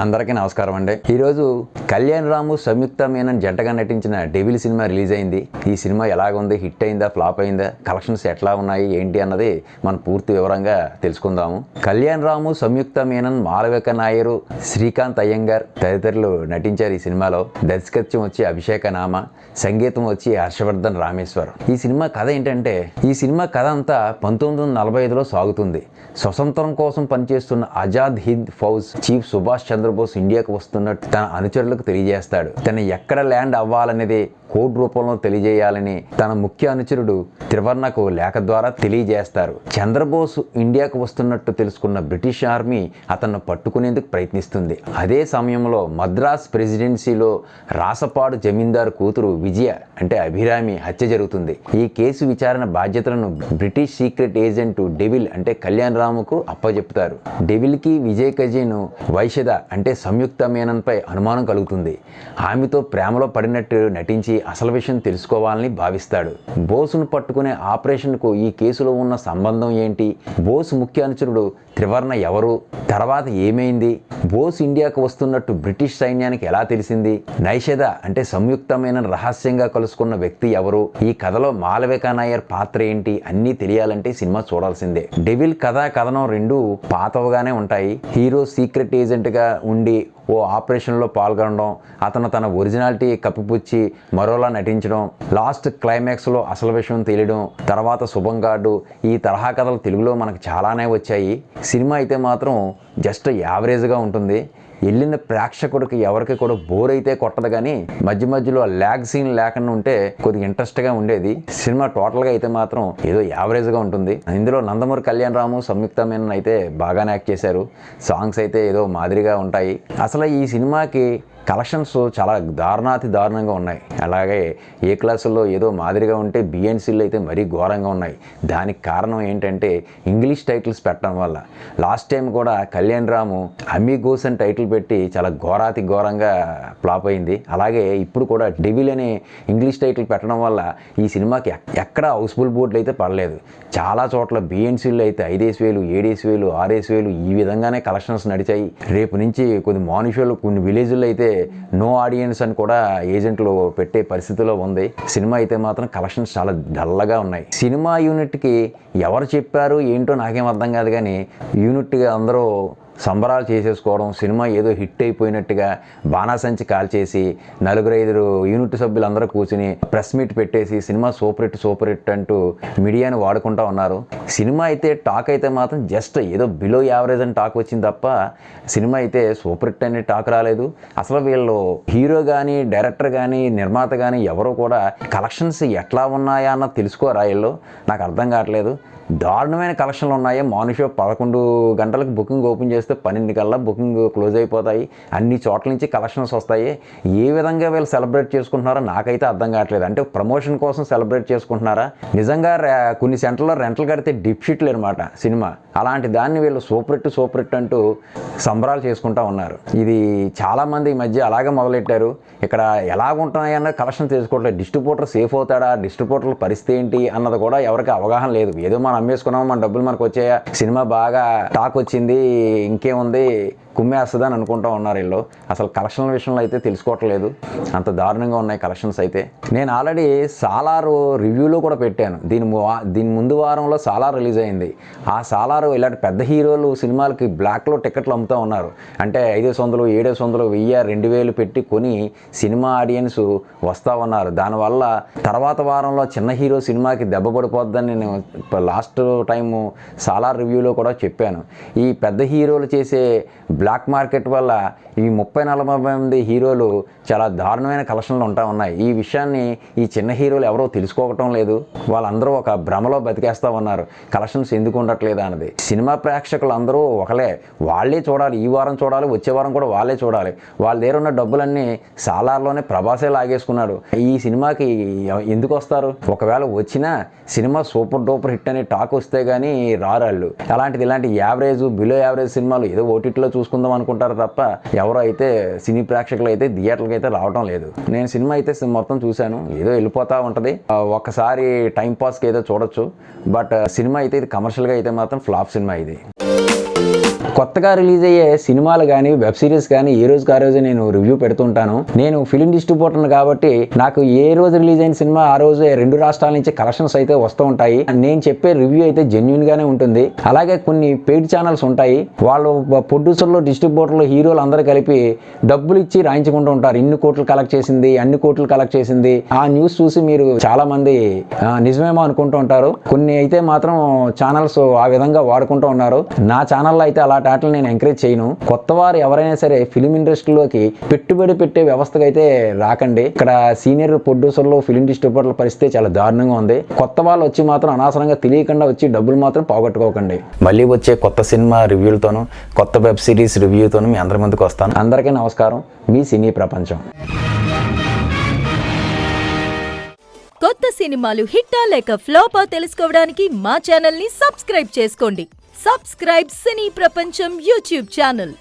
అందరికీ నమస్కారం అండి. ఈరోజు కళ్యాణ్ రాము సంయుక్త మీనన్ జంటగా నటించిన డెవిల్ సినిమా రిలీజ్ అయింది. ఈ సినిమా ఎలాగుంది? హిట్ అయిందా? ఫ్లాప్ అయిందా? కలెక్షన్స్ ఎట్లా ఉన్నాయి? ఏంటి అన్నది మనం పూర్తి వివరంగా తెలుసుకుందాము. కళ్యాణ్ రాము సంయుక్త మీనన్ మాలవిక నాయరు శ్రీకాంత్ అయ్యంగార్ తదితరులు నటించారు ఈ సినిమాలో. దర్శకత్వం వచ్చి అభిషేక నామ సంగీతం వచ్చి హర్షవర్ధన్ రామేశ్వర్. ఈ సినిమా కథ ఏంటంటే ఈ సినిమా కథ అంతా పంతొమ్మిది వందల నలభై ఐదులో సాగుతుంది. స్వతంత్రం కోసం పనిచేస్తున్న ఆజాద్ హింద్ ఫౌజ్ చీఫ్ సుభాష్ చంద్ర చంద్రబోస్ ఇండియాకు వస్తున్నట్టు తన అనుచరులకు తెలియజేస్తాడు. తను ఎక్కడ ల్యాండ్ అవ్వాలనేది కోడ్ రూపంలో తెలియజేయాలని తన ముఖ్య అనుచరుడు త్రివర్ణకు లేఖ ద్వారా తెలియజేస్తారు. చంద్రబోస్ ఇండియాకు వస్తున్నట్టు తెలుసుకున్న బ్రిటిష్ ఆర్మీ అతన్ని పట్టుకునేందుకు ప్రయత్నిస్తుంది. అదే సమయంలో మద్రాస్ ప్రెసిడెన్సీలో రాసపాడు జమీందారు కూతురు విజయ అంటే అభిరామి హత్య జరుగుతుంది. ఈ కేసు విచారణ బాధ్యతలను బ్రిటిష్ సీక్రెట్ ఏజెంట్ డెవిల్ అంటే కళ్యాణ్ రాముకు అప్పజెప్తారు. డెవిల్కి విజయ్ కజీను వైషద అంటే సంయుక్త మేనన్పై అనుమానం కలుగుతుంది. ఆమెతో ప్రేమలో పడినట్టు నటించి అసలు విషయం తెలుసుకోవాలని భావిస్తాడు. బోసును పట్టుకునే ఆపరేషన్కు ఈ కేసులో ఉన్న సంబంధం ఏంటి? బోసు ముఖ్య అనుచరుడు త్రివర్ణ ఎవరు? తర్వాత ఏమైంది? బోస్ ఇండియాకు వస్తున్నట్టు బ్రిటిష్ సైన్యానికి ఎలా తెలిసింది? నైషద అంటే సంయుక్తమైన రహస్యంగా కలుసుకున్న వ్యక్తి ఎవరు? ఈ కథలో మాలవిక నాయర్ పాత్ర ఏంటి? అన్నీ తెలియాలంటే సినిమా చూడాల్సిందే. డెవిల్ కథ కథనం రెండు పాతవగానే ఉంటాయి. హీరో సీక్రెట్ ఏజెంట్గా ఉండి ఓ ఆపరేషన్లో పాల్గొనడం అతను తన ఒరిజినాలిటీ కప్పిపుచ్చి మరోలా నటించడం లాస్ట్ క్లైమాక్స్లో అసలు విషయం తెలియడం తర్వాత శుభం గార్డు ఈ తరహా కథలు తెలుగులో మనకు చాలానే వచ్చాయి. సినిమా అయితే మాత్రం జస్ట్ యావరేజ్గా ఉంటుంది. వెళ్ళిన ప్రేక్షకుడికి ఎవరికి కూడా బోర్ అయితే కొట్టదు కానీ మధ్య మధ్యలో ల్యాగ్ సీన్ లేకుండా ఉంటే కొద్దిగా ఇంట్రెస్ట్గా ఉండేది. సినిమా టోటల్గా అయితే మాత్రం ఏదో యావరేజ్గా ఉంటుంది. ఇందులో నందమూరి కళ్యాణ్ రాము సంయుక్త మేనన్ అయితే బాగానే యాక్ట్ చేశారు. సాంగ్స్ అయితే ఏదో మాదిరిగా ఉంటాయి. అసలు ఈ సినిమాకి కలెక్షన్స్ చాలా దారుణాతి దారుణంగా ఉన్నాయి. అలాగే ఏ క్లాసుల్లో ఏదో మాదిరిగా ఉంటే బిఎన్సీలు అయితే మరీ ఘోరంగా ఉన్నాయి. దానికి కారణం ఏంటంటే ఇంగ్లీష్ టైటిల్స్ పెట్టడం వల్ల. లాస్ట్ టైం కూడా కళ్యాణ్ రాము అమీగోస్ అని టైటిల్ పెట్టి చాలా ఘోరాతి ఘోరంగా ఫ్లాప్ అయింది. అలాగే ఇప్పుడు కూడా డెవిల్ అనే ఇంగ్లీష్ టైటిల్ పెట్టడం వల్ల ఈ సినిమాకి ఎక్కడ హౌస్ఫుల్ బోర్డులు అయితే పడలేదు. చాలా చోట్ల బిఎన్సీలు అయితే ఐదేసి వేలు ఏడేసి వేలు ఆరేసి వేలు ఈ విధంగానే కలెక్షన్స్ నడిచాయి. రేపు నుంచి కొన్ని మానుషులు కొన్ని విలేజ్లో అయితే నో ఆడియన్స్ అని కూడా ఏజెంట్లు పెట్టే పరిస్థితిలో ఉంది. సినిమా అయితే మాత్రం కలెక్షన్స్ చాలా డల్లగా ఉన్నాయి. సినిమా యూనిట్కి ఎవరు చెప్పారు ఏంటో నాకేం అర్థం కాదు కానీ యూనిట్గా అందరూ సంబరాలు చేసేసుకోవడం సినిమా ఏదో హిట్ అయిపోయినట్టుగా బాణాసంచి కాల్చేసి నలుగురు ఐదురు యూనిట్ సభ్యులు అందరూ కూర్చుని ప్రెస్ మీట్ పెట్టేసి cinema super hit super hit అంటూ మీడియాని వాడుకుంటా ఉన్నారు. సినిమా అయితే టాక్ అయితే మాత్రం జస్ట్ ఏదో బిలో యావరేజ్ అని టాక్ వచ్చింది తప్ప సినిమా అయితే సూపర్ హిట్ అనే టాక్ రాలేదు. అసలు వీళ్ళు హీరో కానీ డైరెక్టర్ కానీ నిర్మాత కానీ ఎవరు కూడా కలెక్షన్స్ ఎట్లా ఉన్నాయా అన్నది తెలుసుకోరా వీళ్ళు? నాకు అర్థం కావట్లేదు. దారుణమైన కలెక్షన్లు ఉన్నాయి. మార్నింగ్ పదకొండు గంటలకు బుకింగ్ ఓపెన్ చేస్తే పన్నెండు కల్లా బుకింగ్ క్లోజ్ అయిపోతాయి. అన్ని చోట్ల నుంచి కలెక్షన్స్ వస్తాయి. ఏ విధంగా వీళ్ళు సెలబ్రేట్ చేసుకుంటున్నారో నాకైతే అర్థం కావట్లేదు. అంటే ప్రమోషన్ కోసం సెలబ్రేట్ చేసుకుంటున్నారా? నిజంగా కొన్ని సెంటర్లో రెంటలు కడితే డిప్ షీట్లు అనమాట సినిమా. అలాంటి దాన్ని వీళ్ళు సూపర్ హిట్ సూపర్ అంటూ సంబరాలు చేసుకుంటా ఉన్నారు. ఇది చాలామంది ఈ మధ్య అలాగే మొదలెట్టారు. ఇక్కడ ఎలాగుంటున్నాయన్న కలెక్షన్ తెలుసుకోవట్లేదు డిస్ట్రిబ్యూటర్ సేఫ్ అవుతాడా? డిస్ట్రిబ్యూటర్ల పరిస్థితి ఏంటి అన్నది కూడా ఎవరికి అవగాహన లేదు. ఏదో మనం అమ్మేసుకున్నాము మన డబ్బులు మనకు వచ్చాయా? సినిమా బాగా టాక్ వచ్చింది ఇంకేముంది కుమ్మేస్తుంది అని అనుకుంటా ఉన్నారు వీళ్ళు. అసలు కలెక్షన్ల విషయంలో అయితే తెలుసుకోవట్లేదు. అంత దారుణంగా ఉన్నాయి కలెక్షన్స్ అయితే. నేను ఆల్రెడీ సాలార్ రివ్యూలో కూడా పెట్టాను. దీని ము- దీని ముందు వారంలో సాలార్ రిలీజ్ అయింది. ఆ సాలార్ ఇలాంటి పెద్ద హీరోలు సినిమాలకి బ్లాక్లో టికెట్లు అమ్ముతూ ఉన్నారు. అంటే ఐదు వందలు ఏడు వందలు వెయ్యి రెండు వేలు పెట్టి కొని సినిమా ఆడియన్స్ వస్తూ ఉన్నారు. దానివల్ల తర్వాత వారంలో చిన్న హీరో సినిమాకి దెబ్బ పడిపోద్దని నేను లాస్ట్ టైం సాలార్ రివ్యూలో కూడా చెప్పాను. ఈ పెద్ద హీరోలు చేసే బ్లాక్ మార్కెట్ వల్ల ఈ ముప్పై నలభై మంది హీరోలు చాలా దారుణమైన కలెక్షన్లు ఉంటా ఉన్నాయి. ఈ విషయాన్ని ఈ చిన్న హీరోలు ఎవరో తెలుసుకోవటం లేదు. వాళ్ళందరూ ఒక భ్రమలో బతికేస్తూ ఉన్నారు. కలెక్షన్స్ ఎందుకు ఉండట్లేదు అన్నది. సినిమా ప్రేక్షకులు అందరూ ఒకలే. వాళ్ళే చూడాలి ఈ వారం చూడాలి వచ్చే వారం కూడా వాళ్ళే చూడాలి. వాళ్ళ దగ్గర ఉన్న డబ్బులన్నీ సాలార్లోనే ప్రభాసే లాగేసుకున్నాడు. ఈ సినిమాకి ఎందుకు వస్తారు? ఒకవేళ వచ్చినా సినిమా సూపర్ డూపర్ హిట్ అనే టాక్ వస్తే కానీ రారాళ్ళు. అలాంటిది ఇలాంటి యావరేజ్ బిలో యావరేజ్ సినిమాలు ఏదో ఓటీటీలో చూసుకుందాం అనుకుంటారు తప్ప ఎవరో అయితే సినీ ప్రేక్షకులు అయితే థియేటర్కి అయితే రావడం లేదు. నేను సినిమా అయితే మొత్తం చూశాను. ఏదో వెళ్ళిపోతూ ఉంటుంది. ఒకసారి ఒక్కసారి టైం పాస్కి ఏదో చూడొచ్చు. బట్ సినిమా అయితే ఇది కమర్షియల్గా అయితే మాత్రం ఫ్లాప్ సినిమా ఇది కొత్తగా రిలీజ్ అయ్యే సినిమాలు కానీ వెబ్ సిరీస్ కానీ ఏ రోజుకి ఆ రోజు నేను రివ్యూ పెడుతుంటాను. నేను ఫిలిం డిస్ట్రిబ్యూటర్ కాబట్టి నాకు ఏ రోజు రిలీజ్ అయిన సినిమా ఆ రోజు రెండు రాష్ట్రాల నుంచి కలెక్షన్స్ అయితే వస్తూ ఉంటాయి. నేను చెప్పే రివ్యూ అయితే జెన్యున్ గానే ఉంటుంది. అలాగే కొన్ని పెయిడ్ ఛానల్స్ ఉంటాయి. వాళ్ళు ప్రొడ్యూసర్లు డిస్ట్రిబ్యూటర్లు హీరోలు అందరూ కలిపి డబ్బులు ఇచ్చి రాయించుకుంటూ ఉంటారు. ఇన్ని కోట్లు కలెక్ట్ చేసింది అన్ని కోట్లు కలెక్ట్ చేసింది. ఆ న్యూస్ చూసి మీరు చాలా మంది నిజమేమో అనుకుంటూ ఉంటారు. కొన్ని అయితే మాత్రం ఛానల్స్ ఆ విధంగా వాడుకుంటూ ఉన్నారు. నా ఛానల్లో అయితే అలా అలాంటి ఆటలు నేను ఎంకరేజ్ చేయను. కొత్త వారు ఎవరైనా సరే ఫిలిం ఇండస్ట్రీలోకి పెట్టుబడి పెట్టే వ్యవస్థకు అయితే రాకండి. ఇక్కడ సీనియర్ ప్రొడ్యూసర్లు ఫిలిం డిస్ట్రిబ్యూటర్ల పరిస్థితి చాలా దారుణంగా ఉంది. కొత్త వాళ్ళు వచ్చి మాత్రం అనవసరంగా తెలియకుండా వచ్చి డబ్బులు మాత్రం పోగొట్టుకోకండి. మళ్ళీ వచ్చే కొత్త సినిమా రివ్యూలతోనూ కొత్త వెబ్ సిరీస్ రివ్యూతోనూ మీ అందరి ముందుకు వస్తాను. అందరికీ నమస్కారం. మీ సినీ ప్రపంచం. కొత్త సినిమాలు హిట్టా లేక ఫ్లోపా తెలుసుకోవడానికి మా ఛానల్ని సబ్స్క్రైబ్ చేసుకోండి. సబ్స్క్రైబ్ సినీ ప్రపంచం యూట్యూబ్ ఛానల్